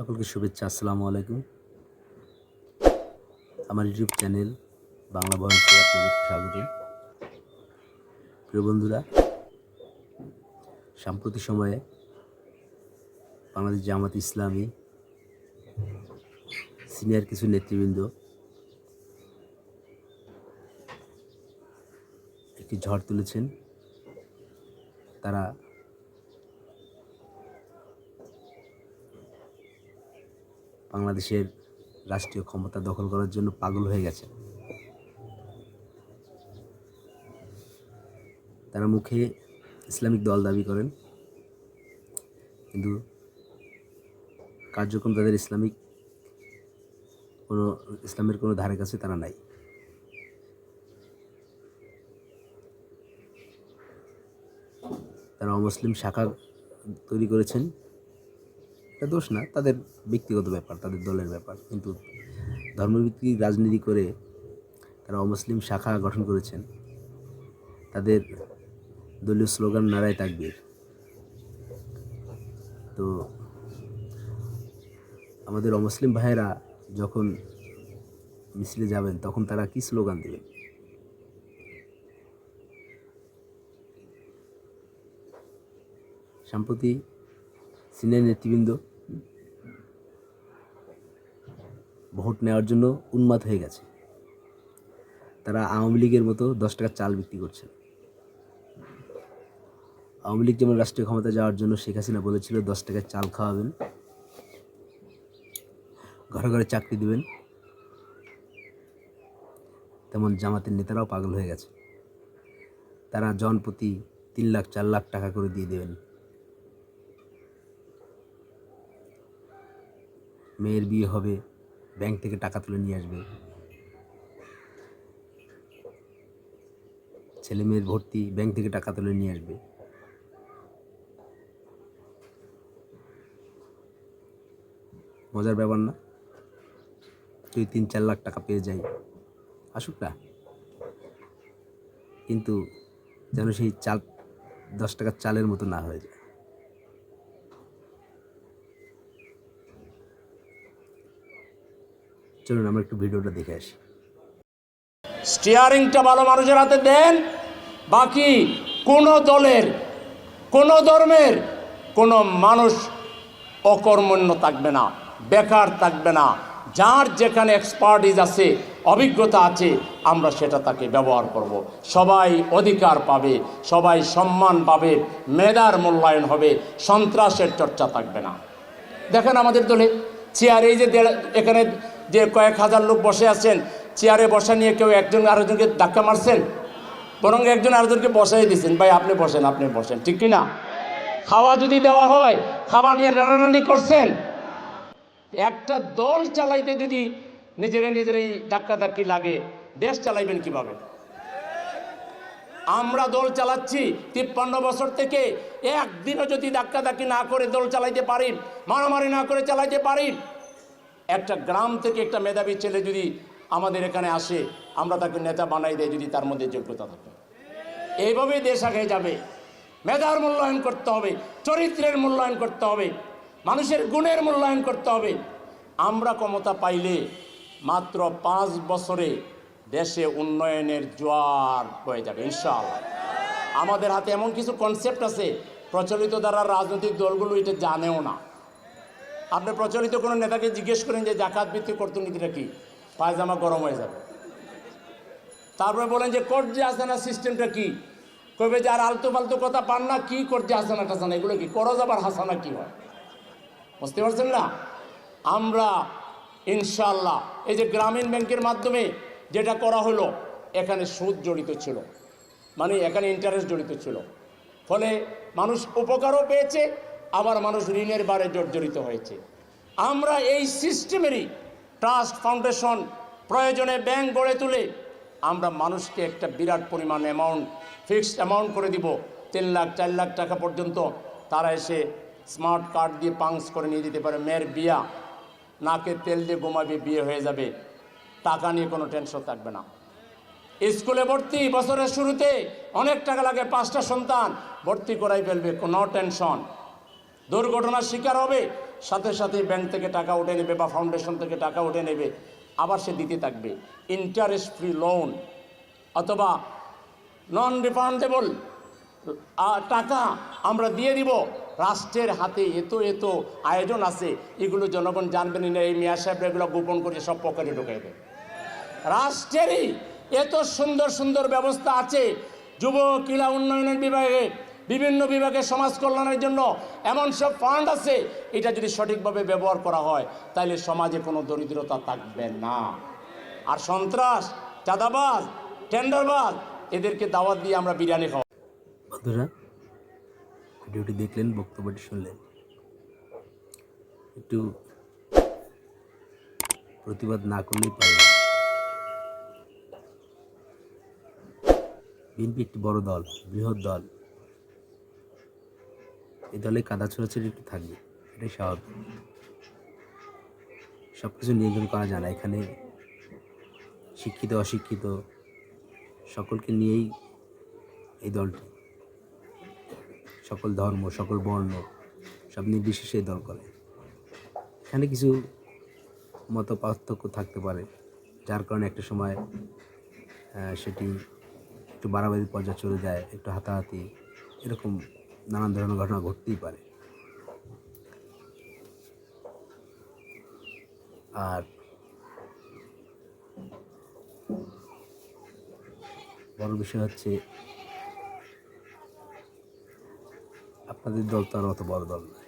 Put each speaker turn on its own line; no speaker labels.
সকলকে শুভেচ্ছা, আসসালামু আলাইকুম। আমার ইউটিউব চ্যানেল বাংলা ভয়েসে আপনাদেরকে স্বাগত। প্রিয় বন্ধুরা, সাম্প্রতিক সময়ে বাংলাদেশ জামাত ইসলামী সিনিয়র কিছু নেতৃবৃন্দ একটি ঝড় তুলেছেন। তারা বাংলাদেশের রাষ্ট্রীয় ক্ষমতা দখল করার জন্য পাগল হয়ে গেছে। তারা মুখে ইসলামিক দল দাবি করেন, কিন্তু কার্যক্রম তাদের ইসলামিক কোনো, ইসলামের কোনো ধারে কাছে তারা নাই। তারা অমুসলিম শাখা তৈরি করেছেন। এটা দোষ না, তাদের ব্যক্তিগত ব্যাপার, তাদের দলের ব্যাপার। কিন্তু ধর্মভিত্তিক রাজনীতি করে তারা অমুসলিম শাখা গঠন করেছেন, তাদের দলীয় স্লোগান, নারায় তাকবীর। তো আমাদের অমুসলিম ভাইয়েরা যখন মিছিলে যাবেন, তখন তারা কি স্লোগান দেবেন? সম্প্রতি সিনিয়র নেতৃবৃন্দ ভোট নেওয়ার জন্য উন্মাদ হয়ে গেছে। তারা আওয়ামী লীগের মতো দশ টাকার চাল বিক্রি করছেন। আওয়ামী লীগ যেমন রাষ্ট্রীয় ক্ষমতা যাওয়ার জন্য শেখ হাসিনা বলেছিল, দশ টাকার চাল খাওয়াবেন, ঘরে ঘরে চাকরি দেবেন, তেমন জামাতের নেতারাও পাগল হয়ে গেছে। তারা জনপ্রতি তিন লাখ, চার লাখ টাকা করে দিয়ে দেবেন। মেয়ের বিয়ে হবে, ব্যাংক থেকে টাকা তুলে নিয়ে আসবে। ছেলে মেয়ের ভর্তি, ব্যাংক থেকে টাকা তুলে নিয়ে আসবে। মজার ব্যাপার না, তুই তিন চার লাখ টাকা পেয়ে যাই। আসুক না। কিন্তু যেন সেই চাল, দশ টাকার চালের মতো না হয়ে যায়। চলুন আমরা একটু ভিডিওটা দেখে আসি।
স্টিয়ারিংটা ভালো মানুষের হাতে দেন। বাকি কোনো দলের, কোনো ধর্মের, কোনো মানুষ অকর্মণ্য থাকবে না, বেকার থাকবে না। যার যেখানে এক্সপার্টিজ আছে, অভিজ্ঞতা আছে, আমরা সেটা তাকে ব্যবহার করব। সবাই অধিকার পাবে, সবাই সম্মান পাবে, মেধার মূল্যায়ন হবে, সন্ত্রাসের চর্চা থাকবে না। দেখেন আমাদের দলে, চেয়ারে এই যে এখানে যে কয়েক হাজার লোক বসে আছেন, চেয়ারে বসা নিয়ে কেউ একজন আরেকজনকে ধাক্কা মারছেন? বরং একজন আরেকজনকে বসাই দিচ্ছেন ভাই, আপনি বসেন আপনি বসেন। ঠিক কিনা? খাওয়া যদি দেওয়া হয়, খাবার নিয়ে রান্নারান্নি করছেন? একটা দল চালাইতে যদি নিজেরা নিজেরাই ধাক্কা ধাক্কি লাগে, দেশ চালাইবেন কীভাবে? আমরা দল চালাচ্ছি, তিপ্পান্ন বছর থেকে একদিনও যদি ধাক্কা ধাক্কি না করে দল চালাইতে পারি, মারামারি না করে চালাইতে পারি একটা গ্রাম থেকে একটা মেধাবী ছেলে যদি আমাদের এখানে আসে, আমরা তাকে নেতা বানাই দেয় যদি তার মধ্যে যোগ্যতা থাকে। এইভাবেই দেশ আগে যাবে। মেধার মূল্যায়ন করতে হবে, চরিত্রের মূল্যায়ন করতে হবে, মানুষের গুণের মূল্যায়ন করতে হবে। আমরা ক্ষমতা পাইলে মাত্র পাঁচ বছরে দেশে উন্নয়নের জোয়ার হয়ে যাবে, ইনশাআল্লাহ। আমাদের হাতে এমন কিছু কনসেপ্ট আছে, প্রচলিত দ্বারা রাজনৈতিক দলগুলো এটা জানেও না। আপনি প্রচলিত কোনো নেতাকে জিজ্ঞেস করেন যে জাকাত ভিত্তিক অর্থনীতিটা কি? পায়জামা গরম হয়ে যাবে। তারপরে বলেন যে কর্জে আসানা সিস্টেমটা কি? কবে যে আর আলতু ফালতু কথা পান না, কি কর্জে আসানা টাসানা, এগুলো কি? করজ আবার হাসানা কি হয়? বুঝতে পারছেন না? আমরা ইনশাল্লাহ এই যে গ্রামীণ ব্যাংকের মাধ্যমে যেটা করা হলো, এখানে সুদ জড়িত ছিল। মানে এখানে ইন্টারেস্ট জড়িত ছিল। ফলে মানুষ উপকারও পেয়েছে আবার মানুষ ঋণের বারে জর্জরিত হয়েছে। আমরা এই সিস্টেমেরই ট্রাস্ট ফাউন্ডেশন প্রয়োজনে ব্যাংক গড়ে তুলে আমরা মানুষকে একটা বিরাট পরিমাণ অ্যামাউন্ট ফিক্সড অ্যামাউন্ট করে দিব। তিন লাখ, চার লাখ টাকা পর্যন্ত তারা এসে স্মার্ট কার্ড দিয়ে পাংস করে নিয়ে যেতে পারে। মেয়ের বিয়া, নাকে তেল দিয়ে ঘুমাবে, বিয়ে হয়ে যাবে। টাকা নিয়ে কোনো টেনশন থাকবে না। স্কুলে ভর্তি, বছরের শুরুতে অনেক টাকা লাগে, পাঁচটা সন্তান, ভর্তি করাই ফেলবে, কোনো টেনশন দুর্ঘটনার শিকার হবে, সাথে সাথে ব্যাংক থেকে টাকা উঠে নেবে বা ফাউন্ডেশন থেকে টাকা উঠে নেবে, আবার সে দিতে থাকবে। ইন্টারেস্ট ফ্রি লোন অথবা নন রিফান্ডেবল টাকা আমরা দিয়ে দিব। রাষ্ট্রের হাতে এত এত আয়োজন আছে, এগুলো জনগণ জানবেন না, এই মেয়ার সাহেব এগুলো গোপন করে সব পকেটে ঢুকাই দেয় রাষ্ট্রেরই এত সুন্দর সুন্দর ব্যবস্থা আছে যুব ক্রীড়া উন্নয়নের বিভাগে বিভিন্ন বিভাগে সমাজ কল্যাণের জন্য এমন সব ফান্ড আছে, এটা যদি সঠিকভাবে ব্যবহার করা হয় তাহলে সমাজে কোনো দরিদ্রতা থাকবে না। আর সন্ত্রাস, চাঁদাবাজ টেন্ডারবাজ এদেরকে দাওয়াত দিয়ে আমরা বিরিয়ানি খাওয়া
বন্ধুরা, ভিডিওটি দেখলেন, বক্তব্যটি শুনলেন। একটু প্রতিবাদ না করলেই পারে বিএনপি একটি বড় দল, বৃহৎ দল। এই দলে কাদা ছোড়াছড়ি একটু থাকবে, এটাই স্বাভাবিক। সব কিছু নিয়ন্ত্রণ করা যায় না, এখানে শিক্ষিত, অশিক্ষিত, সকলকে নিয়েই এই দলটি। সকল ধর্ম, সকল বর্ণ, সব নির্বিশেষে এই দল করে। এখানে কিছু মত পার্থক্য থাকতে পারে, যার কারণে একটা সময় সেটি একটু বাড়াবাড়ি পর্যায়ে চলে যায়, একটু হাতাহাতি, এরকম নানান ধরনের ঘটনা ঘটতেই পারে। আর বড় বিষয় হচ্ছে, আপনাদের দল তো আর অত বড় দল নয়।